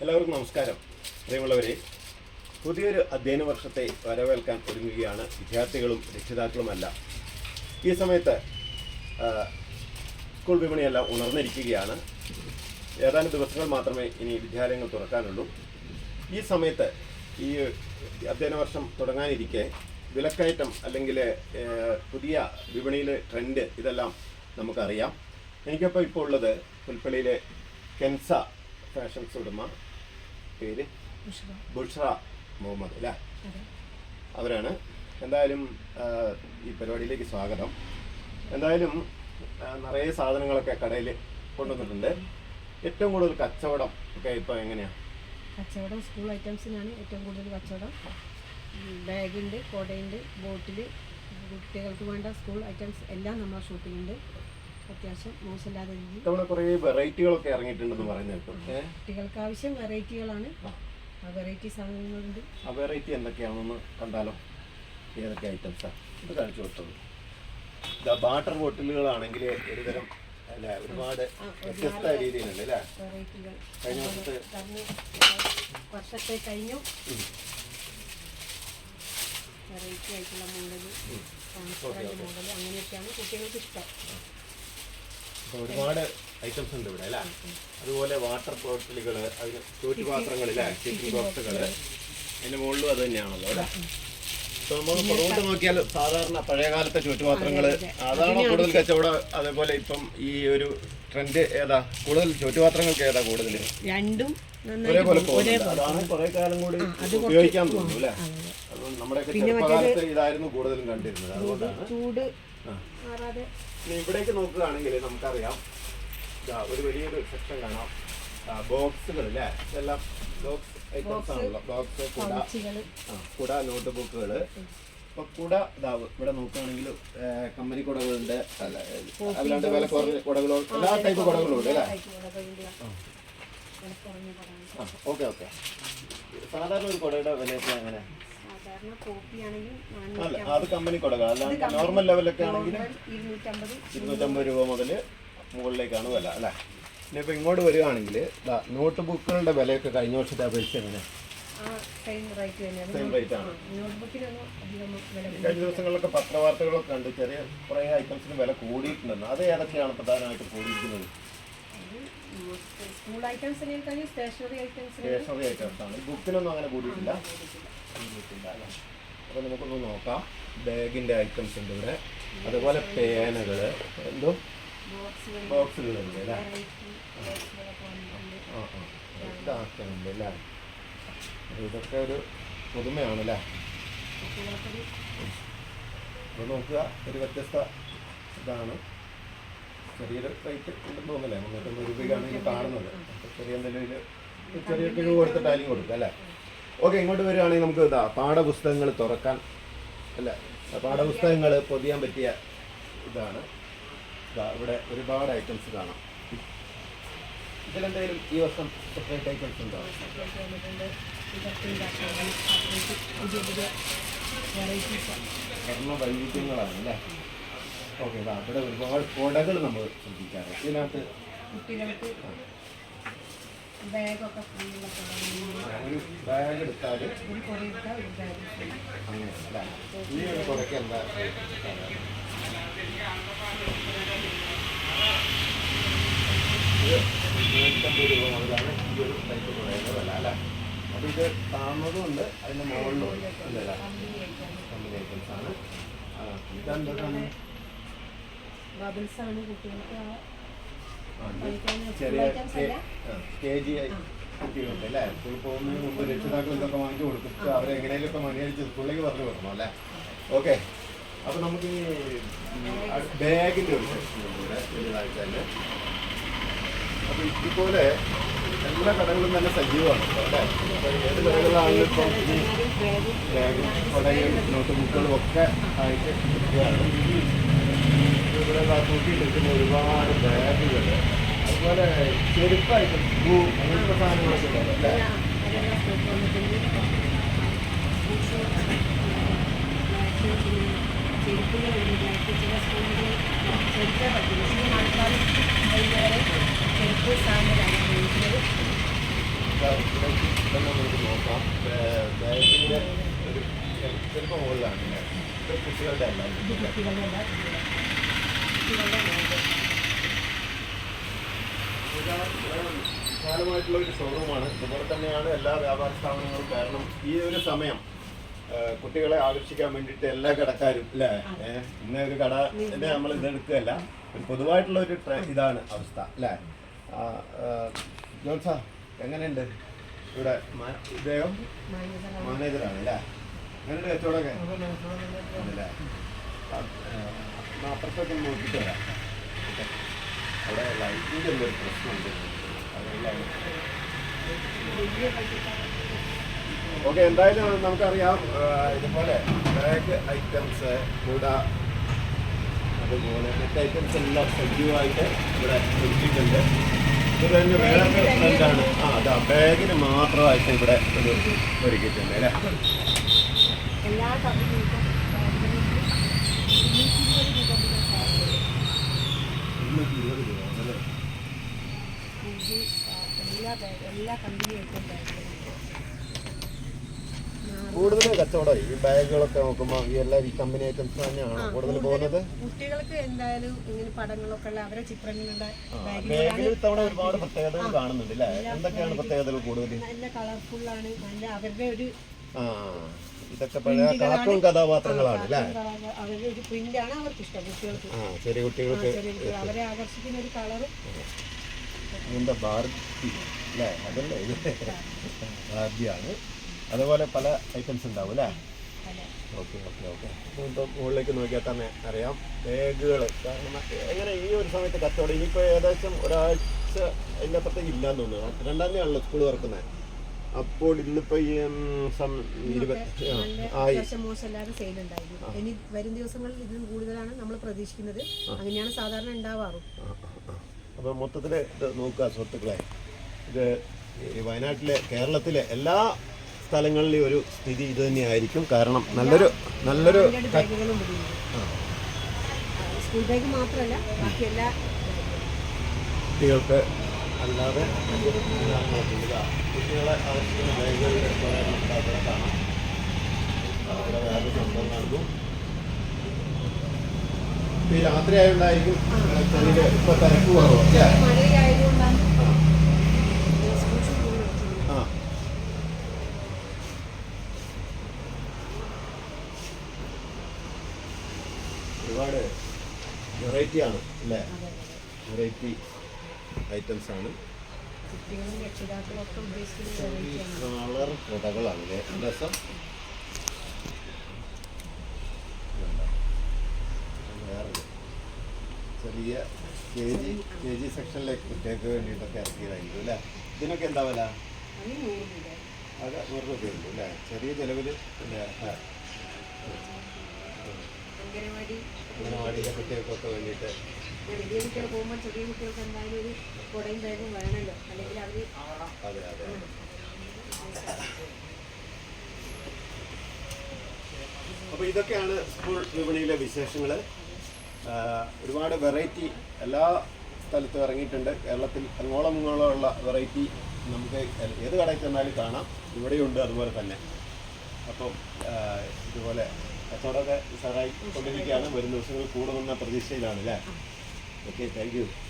എല്ലാവർക്കും നമസ്കാരം. പ്രിയമുള്ളവരെ പുതിയൊരു അധ്യയന വർഷത്തെ വരവേൽക്കാൻ ഒരുങ്ങുകയാണ് വിദ്യാർത്ഥികളും രക്ഷിതാക്കളുമല്ല. ഈ സമയത്ത് സ്കൂൾ വിപണിയെല്ലാം ഉണർന്നിരിക്കുകയാണ്. ഏതാനും ദിവസങ്ങൾ മാത്രമേ ഇനി വിദ്യാലയങ്ങൾ തുറക്കാനുള്ളൂ. ഈ സമയത്ത് ഈ അധ്യയന വർഷം തുടങ്ങാനിരിക്കെ വിലക്കയറ്റം അല്ലെങ്കിൽ പുതിയ വിപണിയിലെ ട്രെൻഡ് ഇതെല്ലാം നമുക്കറിയാം. എനിക്കപ്പോൾ ഇപ്പോൾ ഉള്ളത് പുൽപ്പള്ളിയിലെ കെൻസ ഫാഷൻസ് ഉടമ പേര്? ബുഷറ. മുഹമ്മദ് അല്ലേ? അവരാണ്. എന്തായാലും ഈ പരിപാടിയിലേക്ക് സ്വാഗതം. എന്തായാലും നിറയെ സാധനങ്ങളൊക്കെ കടയിൽ കൊണ്ടുവന്നിട്ടുണ്ട്. ഏറ്റവും കൂടുതൽ കച്ചവടം ഒക്കെ ഇപ്പോൾ എങ്ങനെയാണ് കച്ചവടം സ്കൂൾ ഐറ്റംസിനാണ് ഏറ്റവും കൂടുതൽ കച്ചവടം. ബാഗുണ്ട് കുടയുണ്ട് ബോട്ടിൽ കുട്ടികൾക്ക് വേണ്ട സ്കൂൾ ഐറ്റംസ് എല്ലാം നമ്മുടെ ഷോപ്പിലുണ്ട്. അത്യാവശ്യം മോശമില്ലാത്ത രീതിയിൽ. ഇത്തവണ കുറേ വെറൈറ്റികളൊക്കെ ഇറങ്ങിയിട്ടുണ്ടെന്ന് പറയുന്നത് കുട്ടികൾക്ക് ആവശ്യം വെറൈറ്റികളാണ്. ആ. വെറൈറ്റി സാധനങ്ങളുണ്ട്. ആ വെറൈറ്റി എന്തൊക്കെയാണെന്ന് കണ്ടാലോ? ഏതൊക്കെ ഐറ്റംസാണ് ഇത് കാണിച്ചു കൊടുത്തത് ഇതാ ബാട്ടർ ബോട്ടിലുകളാണെങ്കിൽ ഒരുതരം അല്ല ഒരുപാട് വ്യത്യസ്ത രീതിയിലുണ്ട് അല്ലേ? കഴിഞ്ഞ വർഷത്തെ വർഷത്തെ കഴിഞ്ഞു. വെറൈറ്റി ആയിട്ടുള്ള മോഡൽ അങ്ങനെയൊക്കെയാണ് കുട്ടികൾക്ക് ഇഷ്ടം. ഒരുപാട് ഐറ്റംസ് ഉണ്ട് ഇവിടെ അല്ലേ? അതുപോലെ വാട്ടർ ബോട്ടിലുകൾ അതിന് ചോറ്റുപാത്രങ്ങളില്ലേ ആക്ടിവിറ്റി ബോക്സുകൾ അതിന്റെ മുകളിലും അത് തന്നെയാണല്ലോ അല്ലേ? നമ്മൾ പുറകോട്ട് നോക്കിയാൽ സാധാരണ പഴയകാലത്തെ ചുറ്റുപാത്രങ്ങൾ അതാണ് കൂടുതൽ കച്ചവടം. അതേപോലെ ഇപ്പം ഈ ഒരു ട്രെൻഡ് ഏതാ? കൂടുതൽ ചുറ്റുപാത്രങ്ങൾക്ക് ഏതാ കൂടുതൽ രണ്ടും ഒരേപോലെ അതാണ് കുറെ കാലം കൂടി ഉപയോഗിക്കാൻ തോന്നുന്നു അല്ലേ? അതുകൊണ്ട് നമ്മുടെ ചെറുപ്പകാലത്ത് ഇതായിരുന്നു കൂടുതലും കണ്ടിരുന്നത്. അതുകൊണ്ടാണ്. മാറാതെ. ഇവിടേക്ക് നോക്കുകയാണെങ്കിൽ നമുക്കറിയാം. ഒരു വലിയൊരു സെക്ഷൻ കാണാം. ബോക്സുകൾ അല്ലേ ഇതെല്ലാം ബോക്സ് ഐറ്റംസ് ആണല്ലോ. ബോക്സ് കുട. കുട നോട്ട് ബുക്കുകൾ ഇപ്പൊ കുട ഇതാവ് ഇവിടെ നോക്കുകയാണെങ്കിൽ കമ്പനി കുടകളുണ്ട്. അല്ല അല്ലാണ്ട് വില കുറഞ്ഞ കുടകളോ എല്ലാ ടൈപ്പ് കുടകളും ഉണ്ട് അല്ലേ? Okay okay. സാധാരണ ഒരു കുടയുടെ വിലയൊക്കെ അങ്ങനെ അല്ല അത് കമ്പനി കുടകൾ അല്ലാണ്ട് നോർമൽ ലെവലൊക്കെ ആണെങ്കിൽ ഇരുന്നൂറ്റമ്പത്. രൂപ മുതൽ മുകളിലേക്കാണ് വില അല്ലേ? ഇനി ഇപ്പൊ ഇങ്ങോട്ട് വരികയാണെങ്കിൽ നോട്ട് ബുക്കുകളുടെ വിലയൊക്കെ കഴിഞ്ഞ വർഷത്തെ അപേക്ഷിച്ച് എങ്ങനെ? സെയിം റേറ്റ് ആണ്. കഴിഞ്ഞ ദിവസങ്ങളിലൊക്കെ പത്രവാർത്തകളൊക്കെ കണ്ട് ചെറിയ കുറേ ഐറ്റംസിന് വില കൂടിയിട്ടുണ്ടെന്ന്. അത് ഏതൊക്കെയാണ് പ്രധാനമായിട്ട് കൂടിയിരിക്കുന്നത്? സ്റ്റേഷനറി ഐറ്റംസ് ആണ്. ബുക്കിനൊന്നും അങ്ങനെ കൂടിയിട്ടില്ല. അല്ലേ അപ്പോൾ നമുക്കൊന്ന് നോക്കാം. ബാഗിന്റെ ഐറ്റംസ് ഉണ്ട് ഇവിടെ. അതുപോലെ പേനകൾ എന്തോ? ബോക്സുകളുണ്ട് അല്ലേ? ആ ആ. ഇതാക്കുന്നുണ്ട് അല്ലേ? ഇതൊക്കെ ഒരു പുതുമയാണ് അല്ലേ? അപ്പോൾ നോക്കുക. ഒരു വ്യത്യസ്ത ഇതാണ്. ചെറിയൊരു റേറ്റ് ഉണ്ടെന്ന് തോന്നില്ലേ മുന്നൂറ്റമ്പത് രൂപയ്ക്കാണ് ഇത് കാണുന്നത്. ചെറിയ എന്തെങ്കിലും ഒരു ചെറിയ കിഴിവ് കൊടുത്തിട്ടായിരിക്കും കൊടുക്കുക അല്ലേ? ഓക്കെ ഇങ്ങോട്ട് വരികയാണെങ്കിൽ നമുക്ക് ഇതാ പാഠപുസ്തകങ്ങൾ തുറക്കാൻ അല്ല? പാഠപുസ്തകങ്ങൾ പൊതിയാൻ പറ്റിയ ഇതാണ്. ഇതാ ഇവിടെ ഒരുപാട് ഐറ്റംസ് കാണാം. ഇതിലെന്തെങ്കിലും ഈ വർഷം സെപ്പറേറ്റ് ഐറ്റംസ് ഉണ്ടോ? സെപ്പറേറ്റ് വന്നിട്ടുണ്ട് ഇതൊക്കെ ഉണ്ടാക്കാൻ പുതിയ പുതിയ വെറൈറ്റീസ് വർണ വൈവിധ്യങ്ങളാണ് അല്ലേ ഓക്കെ ഇതാ ഇവിടെ ഒരുപാട് കൊടകൾ നമ്മൾ ശ്രദ്ധിക്കാറ് ഇതിനകത്ത് ബാഗൊക്കെ ഫ്രീകളൊക്കെ ഒരു ബാഗ് എടുത്താൽ ഒരു കുറേയൊക്കെ ഒരു ബാഗ് ഫ്രീ അങ്ങനെ അല്ലേ ഈ ഒരു കുടയ്ക്ക് എന്താ നൂറ്റമ്പത് രൂപ മുതലാണ് ഈ ഒരു ടൈപ്പ് കുടയുടെ വില അല്ലേ? അപ്പോൾ ഇത് താഴ്ന്നതും ഉണ്ട് അതിന്റെ മുകളിലും ഉണ്ട് അല്ലേ കമ്പനി ഐറ്റംസ്. ആണ്. ഇതെന്താണ് ബബിൾസ് ആണ് കുട്ടികൾക്ക് ആ ആ, ഇത് കളിക്കാൻ ചെറിയ കെ ജി കുട്ടികളുണ്ട് അല്ലേ? സ്കൂളിൽ പോകുന്നതിന് മുമ്പ് രക്ഷിതാക്കൾ ഇതൊക്കെ വാങ്ങിച്ചു കൊടുത്തിട്ട് അവരെ എങ്ങനെയൊക്കെ മണിയടിച്ച് സ്കൂളിലേക്ക് പറഞ്ഞു വിടണം അല്ലേ? ഓക്കെ. അപ്പൊ നമുക്ക് ഈ ബാഗിന്റെ ഒരു സെക്ഷൻ ഉണ്ട് ഇവിടെ തന്നെ. അപ്പോൾ ഇതുപോലെ എല്ലാ കടകളും തന്നെ സജീവമാണ് അല്ലേ? ഏത് കടകളിലാണെങ്കിലും ഇപ്പം ഈ ബാഗും കൊടയും നോട്ട് ബുക്കുകളും ഒക്കെ ആയിട്ട് കിട്ടുകയാണ് ഇവിടെ തൂക്കിയിട്ടിരിക്കുന്ന ഒരുപാട് ബാഗുകൾ അതുപോലെ ചെരുപ്പായിട്ട് ഷൂ അങ്ങനെയുള്ള സാധനങ്ങളൊക്കെ ഉണ്ടല്ലോ ചെരുപ്പുകളുണ്ട് ബ്ലാക്ക് ചില സ്കൂളുകൾ ചെരുപ്പേ പറ്റില്ല ഈ മഴക്കാലം വൈകുന്നേരം ചെരുപ്പ് സാധനമാണ് ഉപയോഗിക്കുന്നത് നമുക്ക് നോക്കാം. ബാഗിന്റെ ഒരു ചിലപ്പോൾ മുകളിലാണ്. കുട്ടികളുടെ അല്ല വിശാലമായിട്ടുള്ള ഒരു ഷോറൂമാണ് അതുപോലെ തന്നെയാണ് എല്ലാ വ്യാപാര സ്ഥാപനങ്ങളും കാരണം ഈ ഒരു സമയം കുട്ടികളെ ആകർഷിക്കാൻ വേണ്ടിയിട്ട് എല്ലാ കടക്കാരും അല്ലേ ഇന്ന ഒരു കട നമ്മൾ ഇതെടുക്കുകയല്ല ഒരു പൊതുവായിട്ടുള്ള ഒരു ഇതാണ് അവസ്ഥ അല്ലേ ജോൺസ എങ്ങനെയുണ്ട്? ഇവിടെ ഇദ്ദേഹം മാനേജറാണ്. അല്ലേ എങ്ങനെയുണ്ട് കച്ചവടമൊക്കെ? എന്നാ അപ്പുറത്തൊക്കെ നോക്കിയിട്ട് വരാം. അവിടെ ലൈറ്റിന്റെ ഒരു പ്രശ്നമുണ്ട് അതെല്ലാം. ഓക്കെ എന്തായാലും നമുക്കറിയാം ഇതുപോലെ ബാഗ് ഐറ്റംസ് കൂട അതുപോലെ മറ്റ് ഐറ്റംസ് എല്ലാം സജീവമായിട്ട് ഇവിടെ ഒരുക്കിയിട്ടുണ്ട് ഇത് തന്നെ വേറെ ട്രെൻഡാണ് ആ അതാ ബാഗിന് മാത്രമായിട്ട് ഇവിടെ ഒരു ഒരുക്കിയിട്ടുണ്ട് അല്ലേ എല്ലാ കമ്പനികൾക്കും ഇരുന്നൂറ്റി ഇരുപത് രൂപ മുതൽ സാധനം ഇരുന്നൂറ്റി ഇരുപത് രൂപ കൂടുതൽ കച്ചവടം ഈ ബാഗുകളൊക്കെ നോക്കുമ്പോൾ ഈ എല്ലാ ഈ കമ്പനി ഐറ്റംസ് തന്നെയാണോ കൂടുതൽ പോകുന്നത്? കുട്ടികൾക്ക് എന്തായാലും ഇങ്ങനെ പടങ്ങളൊക്കെ ഉള്ള അവരെ ചിത്രങ്ങളുടെ ബാഗിൽ ഇത്തവണ ഒരുപാട് പ്രത്യേകതകൾ കാണുന്നുണ്ട് അല്ലേ? എന്തൊക്കെയാണ് പ്രത്യേകതകൾ കൂടുതൽ നല്ല കളർഫുള്ളാണ് നല്ല അവരുടെ ഒരു ഇതൊക്കെ പഴയ കാർട്ടൂൺ കഥാപാത്രങ്ങളാണ് അല്ലേ? അവരുടെ ഒരു പ്രിന്റാണ് അവർക്ക് ഇഷ്ടം കുട്ടികൾക്ക് ആ ചെറിയ കുട്ടികൾക്ക് അവരെ ആകർഷിക്കുന്ന ഒരു കളറും എന്താ ബാർബി അല്ലേ? അതല്ലേ ഇത്? ബാർബിയാണ് അതുപോലെ പല ഐറ്റംസ് ഉണ്ടാവും അല്ലേ? അല്ല ഓക്കെ ഓക്കെ ഓക്കെ. ഇപ്പം മുകളിലേക്ക് നോക്കിയാൽ തന്നെ അറിയാം ബാഗുകൾ കാരണം എങ്ങനെ ഈ ഒരു സമയത്ത് കച്ചവടം? ഇനിയിപ്പോൾ ഏകദേശം ഒരാഴ്ച അതിന്റെ അപ്പുറത്തേക്ക് ഇല്ലാന്ന് തോന്നുന്നു. രണ്ടാം തന്നെയാണല്ലോ സ്കൂൾ തുറക്കുന്നത്. അപ്പോൾ ഇന്നിപ്പോ ഈ ആയി. ഇനി വരും ദിവസങ്ങളിൽ ഇതിലും കൂടുതലാണ് നമ്മൾ പ്രതീക്ഷിക്കുന്നത്. അങ്ങനെയാണ് സാധാരണ ഉണ്ടാവാറും. അപ്പോൾ മൊത്തത്തിൽ ഇത് നോക്കുക സുഹൃത്തുക്കളെ. ഇത് വയനാട്ടിലെ കേരളത്തിലെ എല്ലാ സ്ഥലങ്ങളിലെ ഒരു സ്ഥിതി ഇത് തന്നെയായിരിക്കും. കാരണം നല്ലൊരു നല്ലൊരു സ്കൂൾ ബാഗ് മാത്രമല്ല ബാക്കി എല്ലാ കുട്ടികൾക്ക് അല്ലാതെ കുട്ടികളെ ആവശ്യത്തിന് അവരുടെ അവിടെ കാണാം. അവിടെ വേറെ സംഭവം നടന്നു ഈ രാത്രി ആയതുകൊണ്ടായിരിക്കും ചെറിയ ഇപ്പൊ തിരക്ക് കുറവ് ആ. ഒരുപാട് വെറൈറ്റി ആണ് അല്ലേ? വെറൈറ്റി. ഐറ്റംസ് ആണ്. കുട്ടികളും രക്ഷിതാക്കളും ഒക്കെ ഉദ്ദേശിക്കുന്ന വെറൈറ്റിയാണ് കളർ കൊടകളാണ് രസം ചെറിയ കെ ജി കെ ജി സെക്ഷനിലേക്ക് കുട്ടികൾക്ക് വേണ്ടിയിട്ടൊക്കെ ഇറക്കിയതായിരിക്കും അല്ലേ? ഇതിനൊക്കെ എന്താ വില? അത് നൂറ് രൂപയുള്ളൂ അല്ലേ? ചെറിയ ചിലവിൽ അംഗനവാടിയിലെ കുട്ടികൾക്കൊക്കെ വേണ്ടിയിട്ട് വലിയ കുട്ടികൾ പോകുമ്പോൾ ചെറിയ കുട്ടികൾക്ക് എന്തായാലും ഒരു കുടയും ബാഗും വേണമല്ലോ അല്ലെങ്കിൽ അവർ അപ്പോൾ ഇതൊക്കെയാണ് സ്കൂൾ വിപണിയിലെ വിശേഷങ്ങൾ ഒരുപാട് വെറൈറ്റി എല്ലാ സ്ഥലത്തും ഇറങ്ങിയിട്ടുണ്ട്. കേരളത്തിൽ അങ്ങോളം ഇങ്ങോളം ഉള്ള വെറൈറ്റി നമുക്ക് ഏത് കടയിൽ ചെന്നാലും കാണാം. ഇവിടെയുണ്ട് അതുപോലെ തന്നെ. അപ്പം ഇതുപോലെ കച്ചവടമൊക്കെ സാറായി കൊണ്ടിരിക്കുകയാണ്. വരും ദിവസങ്ങൾ കൂടുമെന്ന പ്രതീക്ഷയിലാണ് അല്ലേ Okay, thank you.